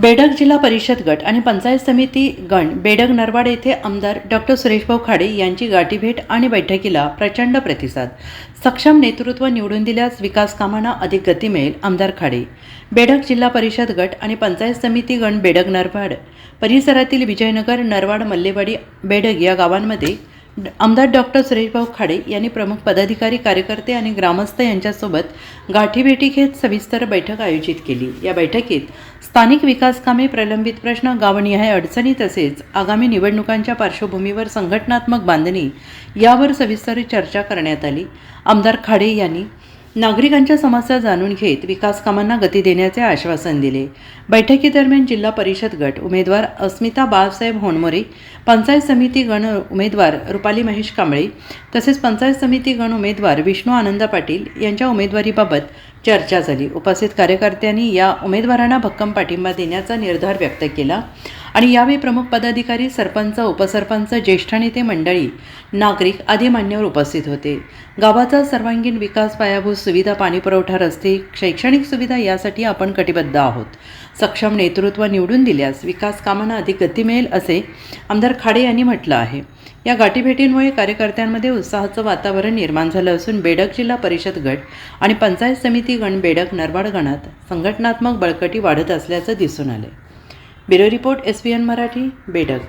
बेडग जिल्हा परिषद गट आणि पंचायत समिती गण बेडग नरवाड येथे आमदार डॉक्टर सुरेशभाऊ खाडे यांची गाठीभेट आणि बैठकीला प्रचंड प्रतिसाद. सक्षम नेतृत्व निवडून दिल्यास विकास कामांना अधिक गती मिळेल आमदार खाडे. बेडग जिल्हा परिषद गट आणि पंचायत समिती गण बेडग नरवाड. परिसरातील विजयनगर नरवाड मल्लेवाडी बेडग या गावांमध्ये आमदार डॉक्टर सुरेशभाऊ खाडे यांनी प्रमुख पदाधिकारी कार्यकर्ते आणि ग्रामस्थ यांच्यासोबत गाठीभेटी घेत सविस्तर बैठक आयोजित केली. या बैठकीत स्थानिक विकास कामे प्रलंबित प्रश्न गावनिहाय अडचणी तसेच आगामी निवडणुकांच्या पार्श्वभूमीवर संघटनात्मक बांधणी यावर सविस्तर चर्चा करण्यात आली. आमदार खाडे यांनी नागरिकांच्या समस्या जाणून घेत विकास कामांना गती देण्याचे आश्वासन दिले. बैठकीदरम्यान जिल्हा परिषद गट उमेदवार अस्मिता बाळासाहेब होणमोरे पंचायत समिती गण उमेदवार रुपाली महेश कांबळे तसेच पंचायत समिती गण उमेदवार विष्णू आनंद पाटील यांच्या उमेदवारीबाबत चर्चा झाली. उपस्थित कार्यकर्त्यांनी या उमेदवारांना भक्कम पाठिंबा देण्याचा निर्धार व्यक्त केला आणि यावेळी प्रमुख पदाधिकारी सरपंच उपसरपंच ज्येष्ठ नेते मंडळी नागरिक आदी मान्यवर उपस्थित होते. गावाचा सर्वांगीण विकास पायाभूत सुविधा पाणीपुरवठा रस्ते शैक्षणिक सुविधा यासाठी आपण कटिबद्ध आहोत. सक्षम नेतृत्व निवडून दिल्यास विकास कामांना अधिक गती मिळेल असे आमदार खाडे यांनी म्हटलं आहे. या गाठीभेटींमुळे कार्यकर्त्यांमध्ये उत्साहाचं वातावरण निर्माण झालं असून बेडक जिल्हा परिषद गट आणि पंचायत समिती गण बेडक नरवाड गणात संघटनात्मक बळकटी वाढत असल्याचं दिसून आले bureau report S P N Marathi बेडक.